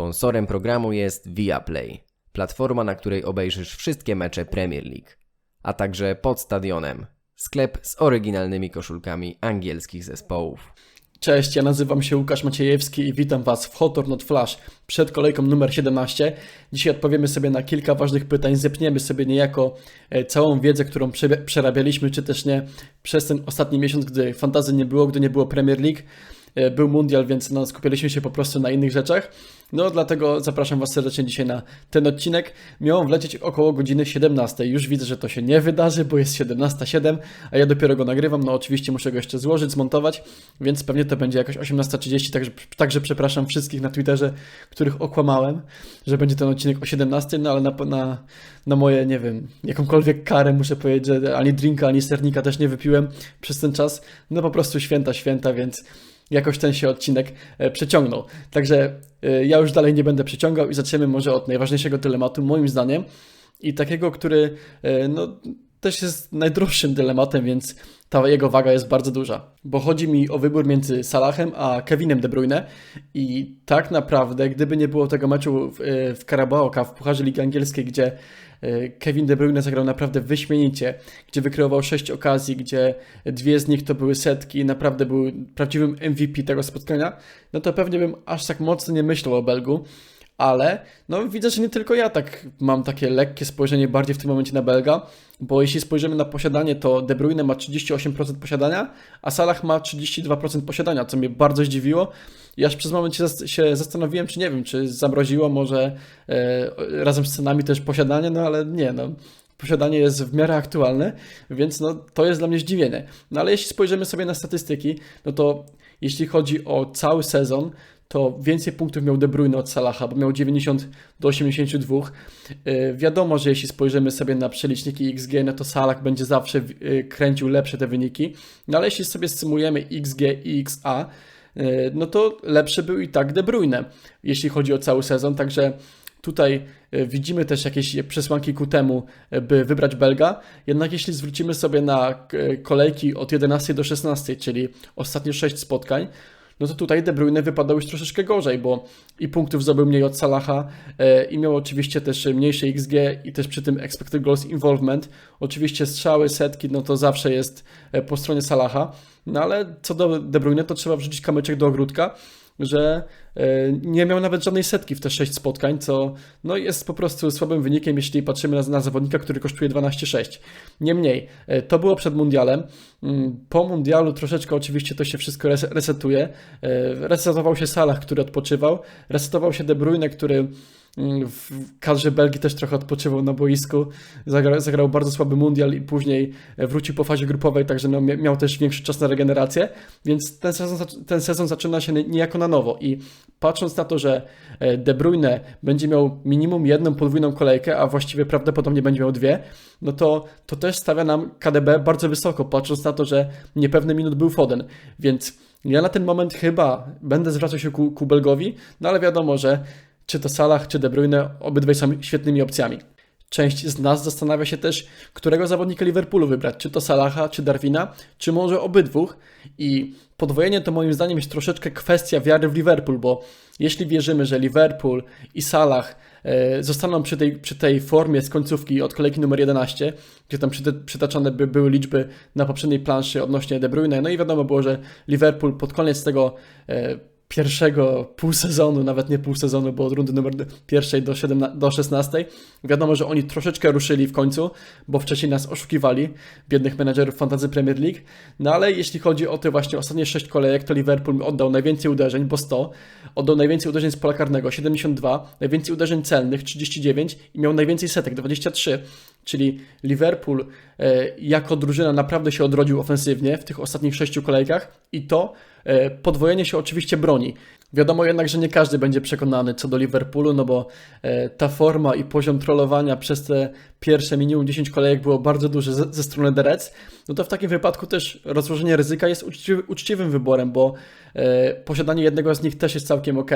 Sponsorem programu jest Viaplay, platforma, na której obejrzysz wszystkie mecze Premier League, a także pod stadionem, sklep z oryginalnymi koszulkami angielskich zespołów. Cześć, ja nazywam się Łukasz Maciejewski i witam Was w Hot Not Flash przed kolejką numer 17. Dzisiaj odpowiemy sobie na kilka ważnych pytań, zepniemy sobie niejako e, całą wiedzę, którą prze- przerabialiśmy, czy też nie, przez ten ostatni miesiąc, gdy fantazy nie było, gdy nie było Premier League. E, Był mundial, więc no, skupialiśmy się po prostu na innych rzeczach. No dlatego zapraszam Was serdecznie dzisiaj na ten odcinek. Miał wlecieć około godziny 17. Już widzę, że to się nie wydarzy, bo jest 17.07, a ja dopiero go nagrywam. No oczywiście muszę go jeszcze złożyć, zmontować, więc pewnie to będzie jakoś 18.30, także, także przepraszam wszystkich na Twitterze, których okłamałem, że będzie ten odcinek o 17, no ale na, na, na moje, nie wiem, jakąkolwiek karę muszę powiedzieć, że ani drinka, ani sernika też nie wypiłem przez ten czas. No po prostu święta, święta, więc jakoś ten się odcinek e, przeciągnął. Także e, ja już dalej nie będę przeciągał i zaczniemy może od najważniejszego dylematu, moim zdaniem, i takiego, który e, no, też jest najdroższym dylematem, więc ta jego waga jest bardzo duża. Bo chodzi mi o wybór między Salahem a Kevinem De Bruyne i tak naprawdę, gdyby nie było tego meczu w, w w Pucharze Ligi Angielskiej, gdzie Kevin De Bruyne zagrał naprawdę wyśmienicie, gdzie wykreował sześć okazji, gdzie dwie z nich to były setki, naprawdę był prawdziwym MVP tego spotkania, no to pewnie bym aż tak mocno nie myślał o Belgu, ale no widzę, że nie tylko ja tak mam takie lekkie spojrzenie bardziej w tym momencie na Belga, bo jeśli spojrzymy na posiadanie, to De Bruyne ma 38% posiadania, a Salah ma 32% posiadania, co mnie bardzo zdziwiło. I aż przez moment się zastanowiłem, czy nie wiem, czy zamroziło może e, razem z cenami też posiadanie, no ale nie, no posiadanie jest w miarę aktualne, więc no, to jest dla mnie zdziwienie. No ale jeśli spojrzymy sobie na statystyki, no to jeśli chodzi o cały sezon, to więcej punktów miał De Bruyne od Salaha, bo miał 90 do 82. Yy, wiadomo, że jeśli spojrzymy sobie na przeliczniki XG, no to Salah będzie zawsze yy, kręcił lepsze te wyniki. No ale jeśli sobie symulujemy XG i XA, yy, no to lepszy był i tak De Bruyne, jeśli chodzi o cały sezon, także Tutaj e, widzimy też jakieś przesłanki ku temu, e, by wybrać Belga. Jednak jeśli zwrócimy sobie na e, kolejki od 11 do 16, czyli ostatnie 6 spotkań, no to tutaj De Bruyne wypadał już troszeczkę gorzej, bo i punktów zdobył mniej od Salaha e, i miał oczywiście też mniejsze XG i też przy tym expected goals involvement. Oczywiście strzały, setki, no to zawsze jest e, po stronie Salaha, no ale co do De Bruyne, to trzeba wrzucić kamyczek do ogródka, że e, nie miał nawet żadnej setki w te 6 spotkań, co no jest po prostu słabym wynikiem, jeśli patrzymy na, na zawodnika, który kosztuje 12,6. Niemniej, e, to było przed mundialem. Mm, Po mundialu troszeczkę oczywiście to się wszystko res- resetuje. E, Resetował się Salah, który odpoczywał. Resetował się De Bruyne, który w kadrze Belgii też trochę odpoczywał na boisku. Zagrał, zagrał bardzo słaby mundial i później e, wrócił po fazie grupowej, także no, mia- miał też większy czas na regenerację. Więc ten sezon, ten sezon zaczyna się nie- niejako na nowo. I patrząc na to, że e, De Bruyne będzie miał minimum jedną podwójną kolejkę, a właściwie prawdopodobnie będzie miał dwie, no to, to też stawia nam KDB bardzo wysoko, patrząc na to, że niepewny minut był Foden. Więc ja na ten moment chyba będę zwracał się ku, ku Belgowi, no ale wiadomo, że czy to Salah, czy De Bruyne, obydwaj są świetnymi opcjami. Część z nas zastanawia się też, którego zawodnika Liverpoolu wybrać, czy to Salaha, czy Darwina, czy może obydwóch. I podwojenie to moim zdaniem jest troszeczkę kwestia wiary w Liverpool, bo jeśli wierzymy, że Liverpool i Salah e, zostaną przy tej, przy tej formie z końcówki od kolejki numer 11, gdzie tam przytaczane by były liczby na poprzedniej planszy odnośnie De Bruyne, no i wiadomo było, że Liverpool pod koniec tego e, pierwszego pół sezonu, nawet nie pół sezonu, bo od rundy numer pierwszej do, 17, do 16. Wiadomo, że oni troszeczkę ruszyli w końcu, bo wcześniej nas oszukiwali, biednych menedżerów Fantasy Premier League. No ale jeśli chodzi o te właśnie ostatnie 6 kolejek, to Liverpool oddał najwięcej uderzeń, bo 100, oddał najwięcej uderzeń z pola karnego, 72, najwięcej uderzeń celnych, 39 i miał najwięcej setek, 23. Czyli Liverpool e, jako drużyna naprawdę się odrodził ofensywnie w tych ostatnich sześciu kolejkach i to e, podwojenie się oczywiście broni. Wiadomo jednak, że nie każdy będzie przekonany co do Liverpoolu, no bo e, ta forma i poziom trollowania przez te pierwsze minimum 10 kolejek było bardzo duże ze, strony The no to w takim wypadku też rozłożenie ryzyka jest uczciwy, uczciwym wyborem, bo posiadanie jednego z nich też jest całkiem ok,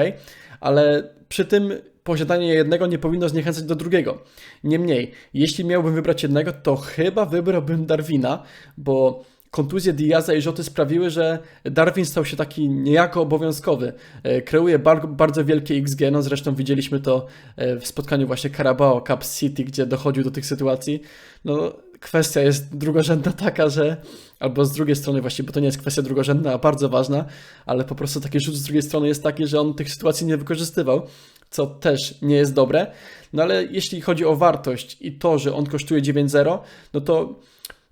ale przy tym posiadanie jednego nie powinno zniechęcać do drugiego. Niemniej, jeśli miałbym wybrać jednego, to chyba wybrałbym Darwina, bo kontuzje Diaza i Rzoty sprawiły, że Darwin stał się taki niejako obowiązkowy. E, Kreuje bar bardzo wielkie XG, no zresztą widzieliśmy to e, w spotkaniu właśnie Carabao Cup City, gdzie dochodził do tych sytuacji. No, kwestia jest drugorzędna taka, że albo z drugiej strony właśnie, bo to nie jest kwestia drugorzędna, a bardzo ważna, ale po prostu taki rzut z drugiej strony jest taki, że on tych sytuacji nie wykorzystywał, co też nie jest dobre. No ale jeśli chodzi o wartość i to, że on kosztuje 9.0, no to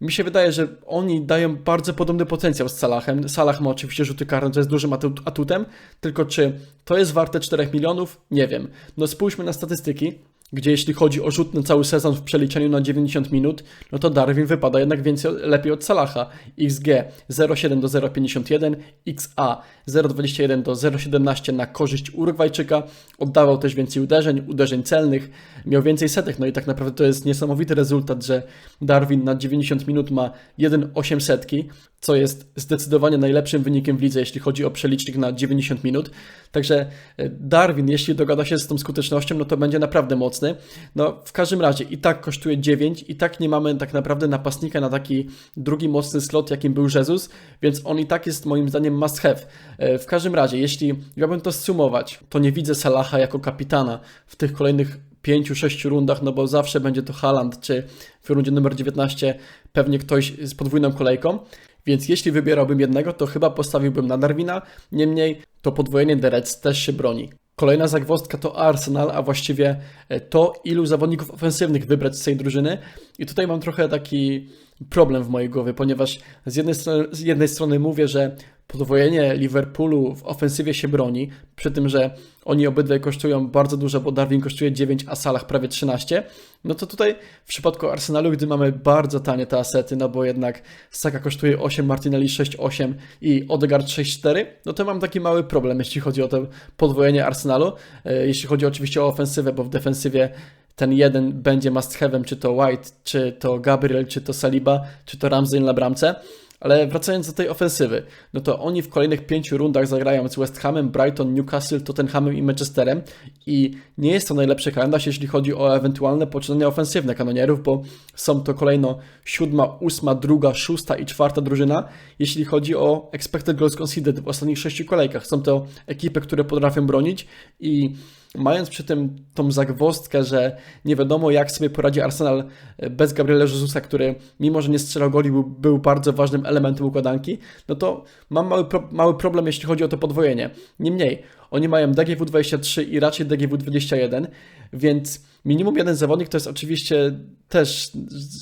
mi się wydaje, że oni dają bardzo podobny potencjał z Salahem. Salah ma oczywiście rzuty karne, to jest dużym atut- atutem, tylko czy to jest warte 4 milionów? Nie wiem. No spójrzmy na statystyki, gdzie jeśli chodzi o rzut na cały sezon w przeliczeniu na 90 minut, no to Darwin wypada jednak więcej, lepiej od Salaha. XG 0,7 do 0,51, XA 0,21 do 0,17 na korzyść Urugwajczyka. Oddawał też więcej uderzeń, uderzeń celnych, miał więcej setek, no i tak naprawdę to jest niesamowity rezultat, że Darwin na 90 minut ma 1,8 setki, co jest zdecydowanie najlepszym wynikiem w lidze, jeśli chodzi o przelicznik na 90 minut. Także e, Darwin, jeśli dogada się z tą skutecznością, no to będzie naprawdę mocny. No w każdym razie i tak kosztuje 9, i tak nie mamy tak naprawdę napastnika na taki drugi mocny slot, jakim był Jezus, więc on i tak jest moim zdaniem must have. E, W każdym razie, jeśli miałbym to sumować, to nie widzę Salaha jako kapitana w tych kolejnych 5-6 rundach, no bo zawsze będzie to Haaland, czy w rundzie numer 19 pewnie ktoś z podwójną kolejką. Więc jeśli wybierałbym jednego, to chyba postawiłbym na Darwina. Niemniej to podwojenie The Reds też się broni. Kolejna zagwozdka to Arsenal, a właściwie e, to, ilu zawodników ofensywnych wybrać z tej drużyny. I tutaj mam trochę taki problem w mojej głowie, ponieważ z jednej z jednej strony mówię, że podwojenie Liverpoolu w ofensywie się broni, przy tym, że oni obydwaj kosztują bardzo dużo, bo Darwin kosztuje 9, a Salah prawie 13, no to tutaj w przypadku Arsenalu, gdy mamy bardzo tanie te asety, no bo jednak Saka kosztuje 8, Martinelli 6,8 i Odegaard 6,4, no to mam taki mały problem, jeśli chodzi o to podwojenie Arsenalu, e, jeśli chodzi oczywiście o ofensywę, bo w defensywie ten jeden będzie must have'em, czy to White, czy to Gabriel, czy to Saliba, czy to Ramsey na bramce. Ale wracając do tej ofensywy, no to oni w kolejnych pięciu rundach zagrają z West Hamem, Brighton, Newcastle, Tottenhamem i Manchesterem i nie jest to najlepszy kalendarz, jeśli chodzi o ewentualne poczynania ofensywne kanonierów, bo są to kolejno siódma, ósma, druga, szósta i czwarta drużyna, jeśli chodzi o expected goals conceded w ostatnich sześciu kolejkach. Są to ekipy, które potrafią bronić i mając przy tym tą zagwozdkę, że nie wiadomo jak sobie poradzi Arsenal bez Gabriela Jezusa, który mimo, że nie strzelał goli, był, był bardzo ważnym elementem układanki, no to mam mały, pro, mały problem, jeśli chodzi o to podwojenie. Niemniej, oni mają DGW 23 i raczej DGW 21, więc minimum jeden zawodnik to jest oczywiście też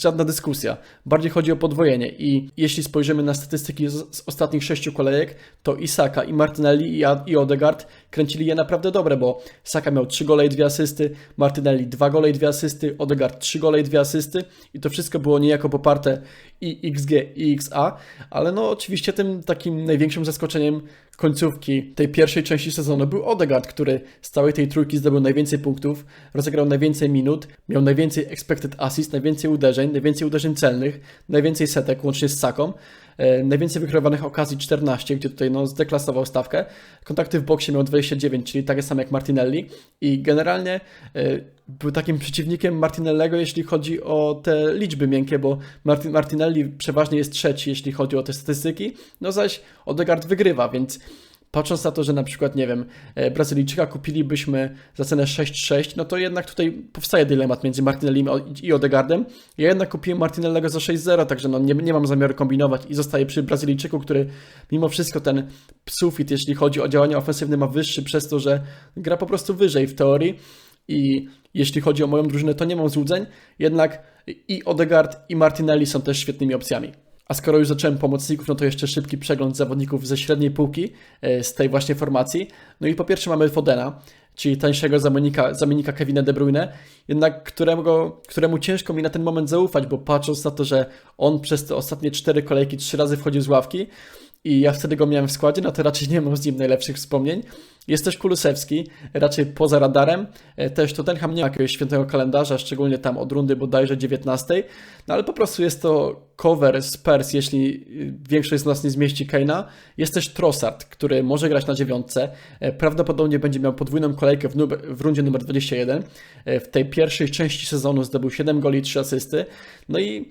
żadna dyskusja. Bardziej chodzi o podwojenie i jeśli spojrzymy na statystyki z, ostatnich sześciu kolejek, to i Saka, i Martinelli, i Odegaard kręcili je naprawdę dobre, bo Saka miał 3 gole i 2 asysty, Martinelli 2 gole i 2 asysty, Odegaard 3 gole i 2 asysty i to wszystko było niejako poparte i XG i XA, ale no oczywiście tym takim największym zaskoczeniem końcówki tej pierwszej części sezonu. Był Odegaard, który z całej tej trójki zdobył najwięcej punktów, rozegrał najwięcej minut, miał najwięcej expected assist, najwięcej uderzeń, najwięcej uderzeń celnych, najwięcej setek łącznie z Saką, najwięcej wykreowanych okazji 14, gdzie tutaj no, zdeklasował stawkę. Kontakty w boksie miał 29, czyli takie same jak Martinelli i generalnie e, był takim przeciwnikiem Martinellego, jeśli chodzi o te liczby miękkie, bo Martin, Martinelli przeważnie jest trzeci, jeśli chodzi o te statystyki, no zaś Odegaard wygrywa, więc patrząc na to, że na przykład, nie wiem, e, Brazylijczyka kupilibyśmy za cenę 6,6, no to jednak tutaj powstaje dylemat między Martinellim i Odegaardem. Ja jednak kupiłem Martinellego za 6,0, także no nie, nie mam zamiaru kombinować i zostaję przy Brazylijczyku, który mimo wszystko ten sufit, jeśli chodzi o działania ofensywne, ma wyższy przez to, że gra po prostu wyżej w teorii i jeśli chodzi o moją drużynę, to nie mam złudzeń, jednak i Odegaard i Martinelli są też świetnymi opcjami. A skoro już zacząłem pomocników, no to jeszcze szybki przegląd zawodników ze średniej półki e, z tej właśnie formacji. No i po pierwsze mamy Fodena, czyli tańszego zamiennika, zamiennika Kevina De Bruyne, jednak którego, któremu ciężko mi na ten moment zaufać, bo patrząc na to, że on przez te ostatnie cztery kolejki trzy razy wchodził z ławki i ja wtedy go miałem w składzie, no to raczej nie mam z nim najlepszych wspomnień. Jest też Kulusewski, raczej poza radarem. E, Też Tottenham nie ma jakiegoś świętego kalendarza, szczególnie tam od rundy bodajże 19. No ale po prostu jest to cover Spurs, jeśli y, większość z nas nie zmieści Kane'a. Jest też Trossard, który może grać na dziewiątce. E, Prawdopodobnie będzie miał podwójną kolejkę w, w rundzie numer 21. E, W tej pierwszej części sezonu zdobył 7 goli i 3 asysty. No i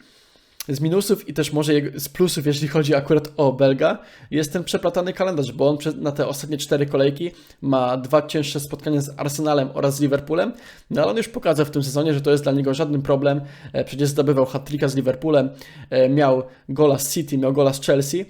Z minusów i też może z plusów, jeśli chodzi akurat o Belga, jest ten przeplatany kalendarz, bo on na te ostatnie cztery kolejki ma dwa cięższe spotkania z Arsenalem oraz z Liverpoolem, no ale on już pokazał w tym sezonie, że to jest dla niego żaden problem. E, Przecież zdobywał hat-tricka z Liverpoolem, e, miał gola z City, miał gola z Chelsea.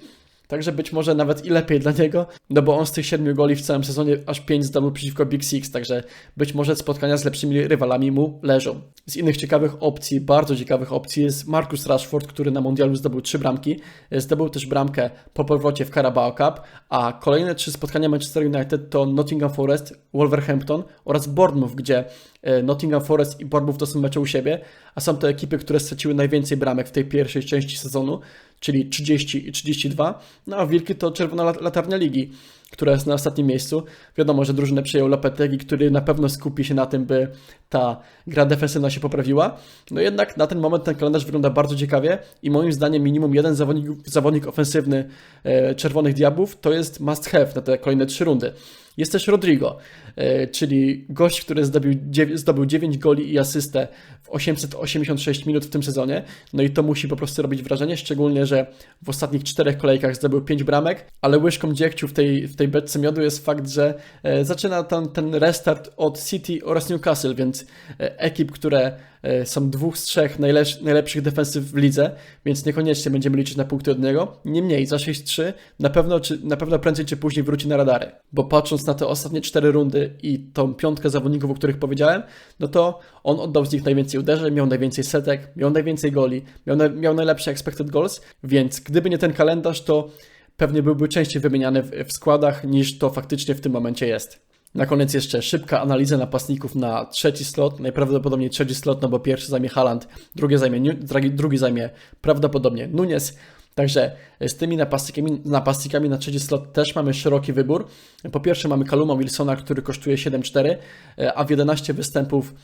Także być może nawet i lepiej dla niego, no bo on z tych siedmiu goli w całym sezonie aż pięć zdobył przeciwko Big Six, także być może spotkania z lepszymi rywalami mu leżą. Z innych ciekawych opcji, bardzo ciekawych opcji jest Marcus Rashford, który na mundialu zdobył trzy bramki, zdobył też bramkę po powrocie w Carabao Cup, a kolejne trzy spotkania Manchester United to Nottingham Forest, Wolverhampton oraz Bournemouth, gdzie Nottingham Forest i Bournemouth to są mecze u siebie, a są to ekipy, które straciły najwięcej bramek w tej pierwszej części sezonu, czyli 30 i 32, no a Wilki to czerwona lat- latarnia ligi, która jest na ostatnim miejscu. Wiadomo, że drużynę przejął Lopetegi, który na pewno skupi się na tym, by ta gra defensywna się poprawiła. No jednak na ten moment ten kalendarz wygląda bardzo ciekawie i moim zdaniem minimum jeden zawodnik, zawodnik ofensywny e, Czerwonych Diabłów to jest must have na te kolejne trzy rundy. Jest też Rodrigo, e, czyli gość, który zdobył, zdobył 9 goli i asystę w 886 minut w tym sezonie. No i to musi po prostu robić wrażenie, szczególnie, że w ostatnich czterech kolejkach zdobył 5 bramek, ale łyżką dziegciu w tej, w tej beczce miodu jest fakt, że e, zaczyna tam ten restart od City oraz Newcastle, więc e, ekip, które są dwóch z trzech najlepsz, najlepszych defensyw w lidze, więc niekoniecznie będziemy liczyć na punkty od niego. Niemniej za 6-3 na pewno, czy, na pewno prędzej czy później wróci na radary, bo patrząc na te ostatnie cztery rundy i tą piątkę zawodników, o których powiedziałem, no to on oddał z nich najwięcej uderzeń, miał najwięcej setek, miał najwięcej goli, miał, na, miał najlepsze expected goals, więc gdyby nie ten kalendarz, to pewnie byłby częściej wymieniany w, w składach niż to faktycznie w tym momencie jest. Na koniec jeszcze szybka analiza napastników na trzeci slot, najprawdopodobniej trzeci slot, no bo pierwszy zajmie Haaland, drugi zajmie, drugi- zajmie prawdopodobnie Nunes. Także z tymi napastnikami, napastnikami na trzeci slot też mamy szeroki wybór. Po pierwsze mamy Kaluma Wilsona, który kosztuje 7,4, a w 11 występów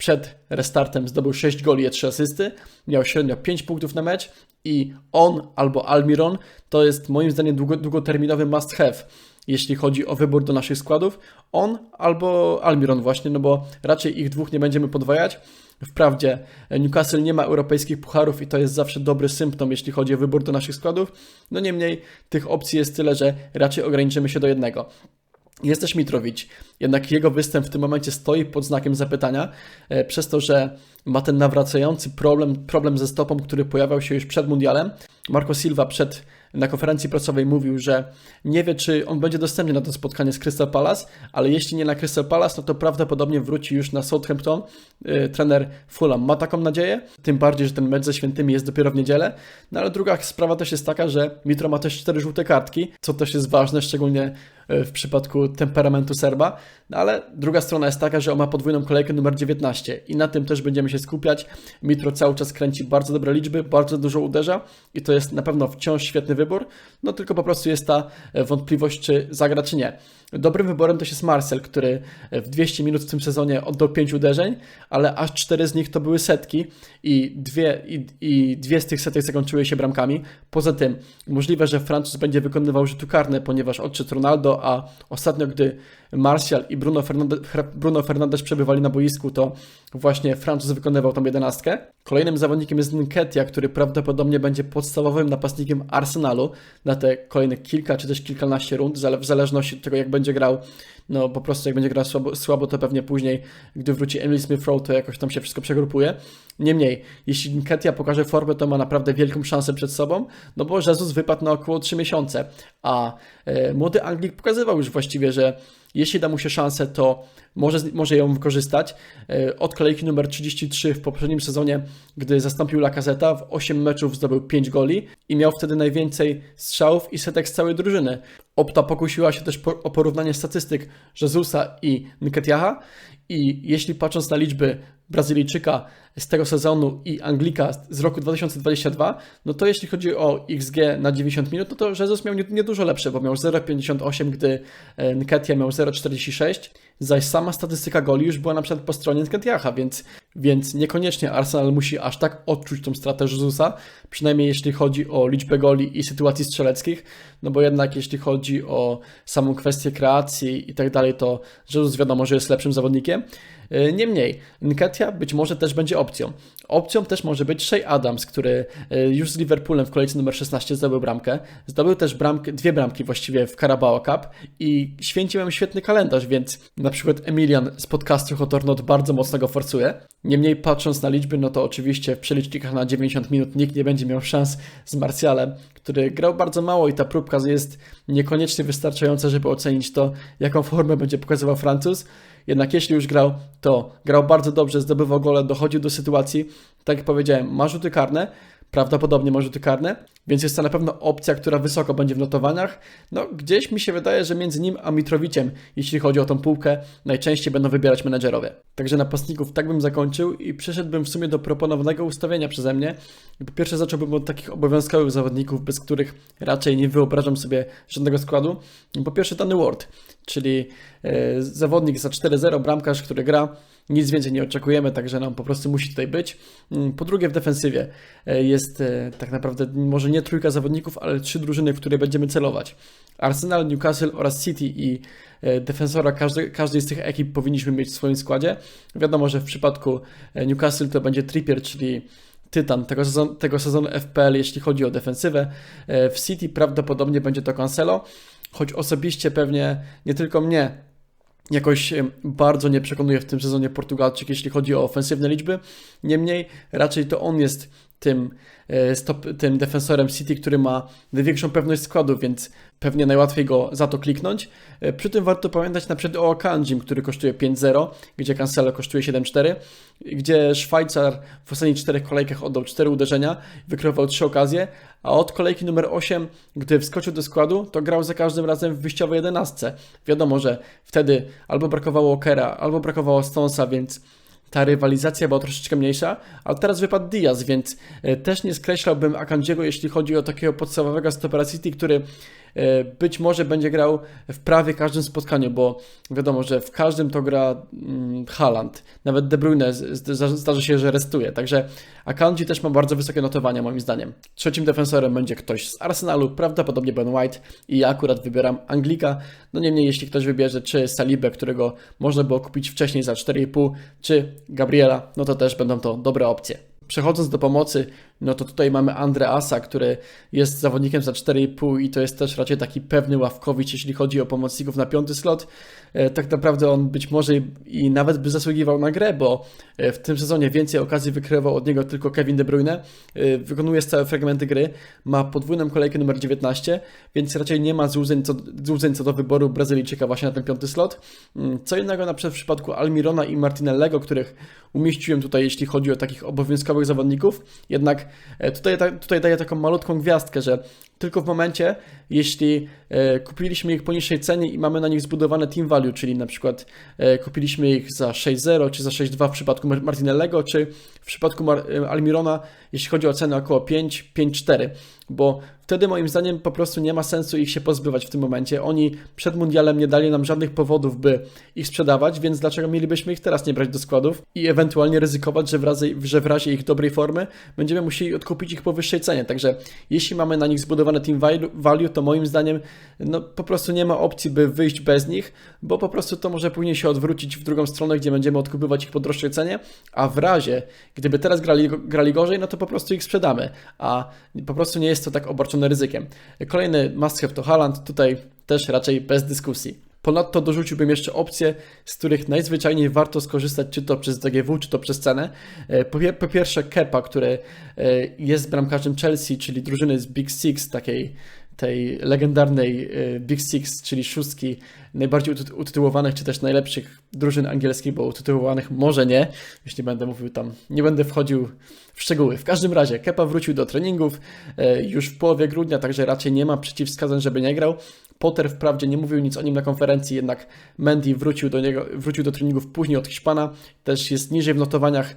przed restartem zdobył 6 goli i 3 asysty, miał średnio 5 punktów na mecz i on albo Almiron to jest moim zdaniem długo, długoterminowy must have, jeśli chodzi o wybór do naszych składów. On albo Almiron właśnie, no bo raczej ich dwóch nie będziemy podwajać. Wprawdzie Newcastle nie ma europejskich pucharów i to jest zawsze dobry symptom, jeśli chodzi o wybór do naszych składów. No niemniej tych opcji jest tyle, że raczej ograniczymy się do jednego. Jest też Mitrowicz, jednak jego występ w tym momencie stoi pod znakiem zapytania, e, przez to, że ma ten nawracający problem, problem ze stopą, który pojawiał się już przed mundialem. Marco Silva przed, na konferencji prasowej mówił, że nie wie, czy on będzie dostępny na to spotkanie z Crystal Palace, ale jeśli nie na Crystal Palace, no to prawdopodobnie wróci już na Southampton. E, Trener Fulham ma taką nadzieję, tym bardziej, że ten mecz ze świętymi jest dopiero w niedzielę. No ale druga sprawa też jest taka, że Mitro ma też cztery żółte kartki, co też jest ważne, szczególnie w przypadku temperamentu Serba. No ale druga strona jest taka, że on ma podwójną kolejkę numer 19 i na tym też będziemy się skupiać. Mitro cały czas kręci bardzo dobre liczby, bardzo dużo uderza i to jest na pewno wciąż świetny wybór, no tylko po prostu jest ta e, wątpliwość, czy zagra, czy nie. Dobrym wyborem też jest Marcel, który w 200 minut w tym sezonie oddał 5 uderzeń, ale aż 4 z nich to były setki i dwie, i, i dwie z tych setek zakończyły się bramkami. Poza tym możliwe, że Francuz będzie wykonywał rzuty karne, ponieważ odszedł Ronaldo, a ostatnio gdy Martial i Bruno Fernandes, Bruno Fernandes przebywali na boisku, to właśnie Francuz wykonywał tą jedenastkę. Kolejnym zawodnikiem jest Nketiah, który prawdopodobnie będzie podstawowym napastnikiem Arsenalu na te kolejne kilka czy też kilkanaście rund, w zależności od tego jak będzie grał. No po prostu jak będzie grał słabo, słabo to pewnie później, gdy wróci Emil Smith Rowe, to jakoś tam się wszystko przegrupuje. Niemniej, jeśli Nketiah pokaże formę, to ma naprawdę wielką szansę przed sobą, no bo Jezus wypadł na około 3 miesiące, a e, młody Anglik pokazywał już właściwie, że jeśli da mu się szansę, to może, może ją wykorzystać. E, Od kolejki numer 33 w poprzednim sezonie, gdy zastąpił Lacazeta, w 8 meczów zdobył 5 goli i miał wtedy najwięcej strzałów i setek z całej drużyny. Opta pokusiła się też po, o porównanie statystyk Jezusa i Nketiaha i jeśli patrząc na liczby Brazylijczyka z tego sezonu i Anglika z roku 2022, no to jeśli chodzi o XG na 90 minut, no to Jesus miał niedużo lepsze, bo miał 0,58, gdy e, Nketiah miał 0,46, zaś sama statystyka goli już była na przykład po stronie Nketiaha, więc, więc niekoniecznie Arsenal musi aż tak odczuć tą stratę Jezusa, przynajmniej jeśli chodzi o liczbę goli i sytuacji strzeleckich, no bo jednak jeśli chodzi o samą kwestię kreacji i tak dalej, to Jezus wiadomo, że jest lepszym zawodnikiem. E, Niemniej, Nketia być może też będzie opcją. Opcją też może być Shea Adams, który e, już z Liverpoolem w kolejce numer 16 zdobył bramkę. Zdobył też bramkę, dwie bramki właściwie w Carabao Cup i święciłem świetny kalendarz, więc na przykład Emilian z podcastu Hotornot bardzo mocno go forsuje. Niemniej patrząc na liczby, no to oczywiście w przelicznikach na 90 minut nikt nie będzie miał szans z Martialem, który grał bardzo mało i ta próbka jest niekoniecznie wystarczająca, żeby ocenić to, jaką formę będzie pokazywał Francuz. Jednak jeśli już grał, to grał bardzo dobrze, zdobywał gole, dochodził do sytuacji, tak jak powiedziałem, ma rzuty karne, prawdopodobnie ma rzuty karne, więc jest to na pewno opcja, która wysoko będzie w notowaniach. No, gdzieś mi się wydaje, że między nim a Mitrowiciem, jeśli chodzi o tą półkę, najczęściej będą wybierać menedżerowie. Także napastników tak bym zakończył i przeszedłbym w sumie do proponowanego ustawienia przeze mnie. Po pierwsze zacząłbym od takich obowiązkowych zawodników, bez których raczej nie wyobrażam sobie żadnego składu. Po pierwsze Danny Ward, czyli e, zawodnik za 4-0, bramkarz, który gra, nic więcej nie oczekujemy, także nam po prostu musi tutaj być. Mm, Po drugie, w defensywie e, jest e, tak naprawdę może nie trójka zawodników, ale trzy drużyny, w które będziemy celować. Arsenal, Newcastle oraz City i e, defensora każdej, każdej z tych ekip powinniśmy mieć w swoim składzie. Wiadomo, że w przypadku Newcastle to będzie Trippier, czyli tytan tego, sezon, tego sezonu FPL, jeśli chodzi o defensywę. W City prawdopodobnie będzie to Cancelo, choć osobiście pewnie nie tylko mnie jakoś bardzo nie przekonuje w tym sezonie Portugalczyk, jeśli chodzi o ofensywne liczby. Niemniej raczej to on jest tym, e, stop, tym defensorem City, który ma największą pewność składu, więc pewnie najłatwiej go za to kliknąć. E, Przy tym warto pamiętać na przykład o Akanjim, który kosztuje 5-0, gdzie Cancelo kosztuje 7-4, gdzie Szwajcar w ostatnich czterech kolejkach oddał 4 uderzenia, wykrywał 3 okazje, a od kolejki numer 8, gdy wskoczył do składu, to grał za każdym razem w wyjściowej 11. Wiadomo, że wtedy albo brakowało Okera, albo brakowało Stonesa, więc ta rywalizacja była troszeczkę mniejsza, ale teraz wypadł Diaz, więc e, też nie skreślałbym Akandziego, jeśli chodzi o takiego podstawowego stopera City, który być może będzie grał w prawie każdym spotkaniu, bo wiadomo, że w każdym to gra mm, Haaland, nawet De Bruyne z- z- zdarza się, że restuje, także Akanji też ma bardzo wysokie notowania moim zdaniem. Trzecim defensorem będzie ktoś z Arsenalu, prawdopodobnie Ben White i ja akurat wybieram Anglika, no niemniej jeśli ktoś wybierze czy Salibę, którego można było kupić wcześniej za 4,5, czy Gabriela, no to też będą to dobre opcje. Przechodząc do pomocy, no to tutaj mamy Andreasa, który jest zawodnikiem za 4,5 i to jest też raczej taki pewny ławkowicz, jeśli chodzi o pomocników na piąty slot. E, Tak naprawdę on być może i- nawet by zasługiwał na grę, bo e, w tym sezonie więcej okazji wykrywał od niego tylko Kevin De Bruyne. E, Wykonuje stałe fragmenty gry, ma podwójną kolejkę numer 19, więc raczej nie ma złudzeń co, złudzeń co do wyboru Brazylijczyka właśnie na ten piąty slot. Mm, Co innego na przykład w przypadku Almirona i Martinellego, których umieściłem tutaj, jeśli chodzi o takich obowiązkowych zawodników. Jednak tutaj, ta- tutaj daję taką malutką gwiazdkę, że tylko w momencie, jeśli e, kupiliśmy ich po niższej cenie i mamy na nich zbudowane team value, czyli na przykład e, kupiliśmy ich za 6.0 czy za 6.2 w przypadku Mar- Martinellego, czy w przypadku e, Almirona, jeśli chodzi o cenę około 5, 5,4, bo wtedy moim zdaniem po prostu nie ma sensu ich się pozbywać w tym momencie. Oni przed mundialem nie dali nam żadnych powodów, by ich sprzedawać, więc dlaczego mielibyśmy ich teraz nie brać do składów i ewentualnie ryzykować, że w razie, że w razie ich dobrej formy będziemy musieli odkupić ich po wyższej cenie. Także jeśli mamy na nich zbudowane team value- to moim zdaniem no, po prostu nie ma opcji, by wyjść bez nich, bo po prostu to może później się odwrócić w drugą stronę, gdzie będziemy odkupywać ich po droższej cenie, a w razie, gdyby teraz grali, grali gorzej, no to po prostu ich sprzedamy, a po prostu nie jest to tak obarczone ryzykiem. Kolejny must have to Haaland, tutaj też raczej bez dyskusji. Ponadto dorzuciłbym jeszcze opcje, z których najzwyczajniej warto skorzystać, czy to przez DGW, czy to przez cenę. E, po pierwsze Kepa, który e, jest bramkarzem Chelsea, czyli drużyny z Big Six, takiej tej legendarnej e, Big Six, czyli szóstki najbardziej uty- utytułowanych, czy też najlepszych drużyn angielskich, bo utytułowanych może nie, jeśli będę mówił tam, nie będę wchodził w szczegóły. W każdym razie Kepa wrócił do treningów e, już w połowie grudnia, także raczej nie ma przeciwwskazań, żeby nie grał. Potter wprawdzie nie mówił nic o nim na konferencji, jednak Mendy wrócił do niego, wrócił do treningów później od Hiszpana, też jest niżej w notowaniach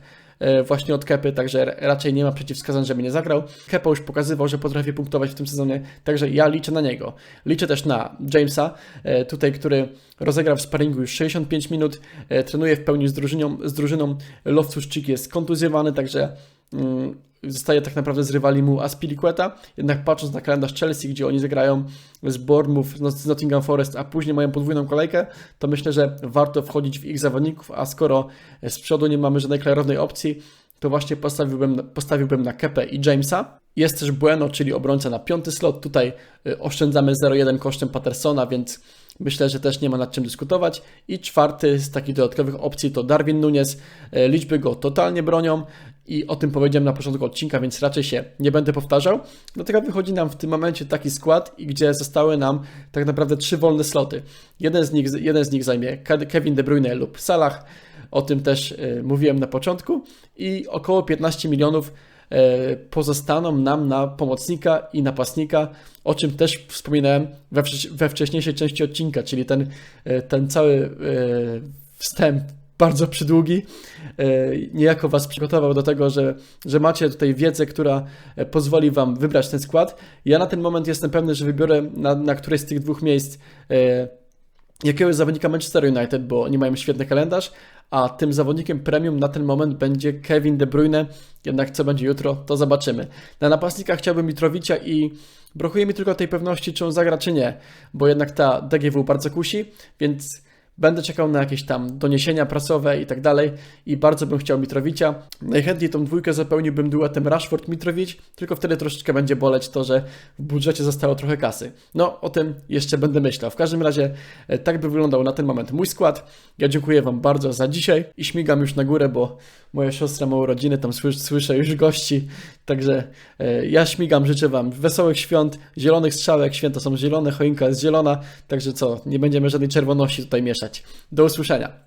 właśnie od Kepy, także raczej nie ma przeciwwskazań, żeby nie zagrał. Kepa już pokazywał, że potrafi punktować w tym sezonie, także ja liczę na niego. Liczę też na Jamesa, e, tutaj, który rozegrał w sparingu już 65 minut, e, trenuje w pełni z drużyną, z drużyną. Loftus-Cheek jest kontuzjowany, także mm, zostaje tak naprawdę z rywali mu Aspilicueta. Jednak patrząc na kalendarz Chelsea, gdzie oni zagrają z Bournemouth, no, z Nottingham Forest, a później mają podwójną kolejkę, to myślę, że warto wchodzić w ich zawodników, a skoro z przodu nie mamy żadnej klarownej opcji, to właśnie postawiłbym, postawiłbym na Kepę i Jamesa. Jest też Bueno, czyli obrońca na piąty slot. Tutaj y, oszczędzamy 0,1 kosztem Pattersona, więc myślę, że też nie ma nad czym dyskutować. I czwarty z takich dodatkowych opcji to Darwin Nunes. Y, Liczby go totalnie bronią i o tym powiedziałem na początku odcinka, więc raczej się nie będę powtarzał. Dlatego wychodzi nam w tym momencie taki skład, gdzie zostały nam tak naprawdę trzy wolne sloty. Jeden z nich, jeden z nich zajmie Ke- Kevin De Bruyne lub Salah. O tym też y, mówiłem na początku. I około 15 milionów e, pozostaną nam na pomocnika i napastnika, o czym też wspominałem we, we wcześniejszej części odcinka, czyli ten, e, ten cały e, wstęp bardzo przydługi e, niejako Was przygotował do tego, że, że macie tutaj wiedzę, która e, pozwoli Wam wybrać ten skład. Ja na ten moment jestem pewny, że wybiorę na, na któreś z tych dwóch miejsc e, jakiegoś zawodnika Manchester United, bo oni mają świetny kalendarz, a tym zawodnikiem premium na ten moment będzie Kevin De Bruyne. Jednak co będzie jutro, to zobaczymy. Na napastnikach chciałbym Mitrowicia i brakuje mi tylko tej pewności, czy on zagra, czy nie, bo jednak ta DGW bardzo kusi, więc będę czekał na jakieś tam doniesienia prasowe i tak dalej i bardzo bym chciał Mitrowicia. Najchętniej tą dwójkę zapełniłbym duetem Rashford-Mitrowicz, tylko wtedy troszeczkę będzie boleć to, że w budżecie zostało trochę kasy. No, o tym jeszcze będę myślał. W każdym razie e, tak by wyglądał na ten moment mój skład. Ja dziękuję Wam bardzo za dzisiaj i śmigam już na górę, bo moja siostra ma urodziny, tam słyszę, słyszę już gości, także e, ja śmigam, życzę Wam wesołych świąt, zielonych strzałek, święta są zielone, choinka jest zielona, także co, nie będziemy żadnej czerwoności tutaj mieszać. Do usłyszenia.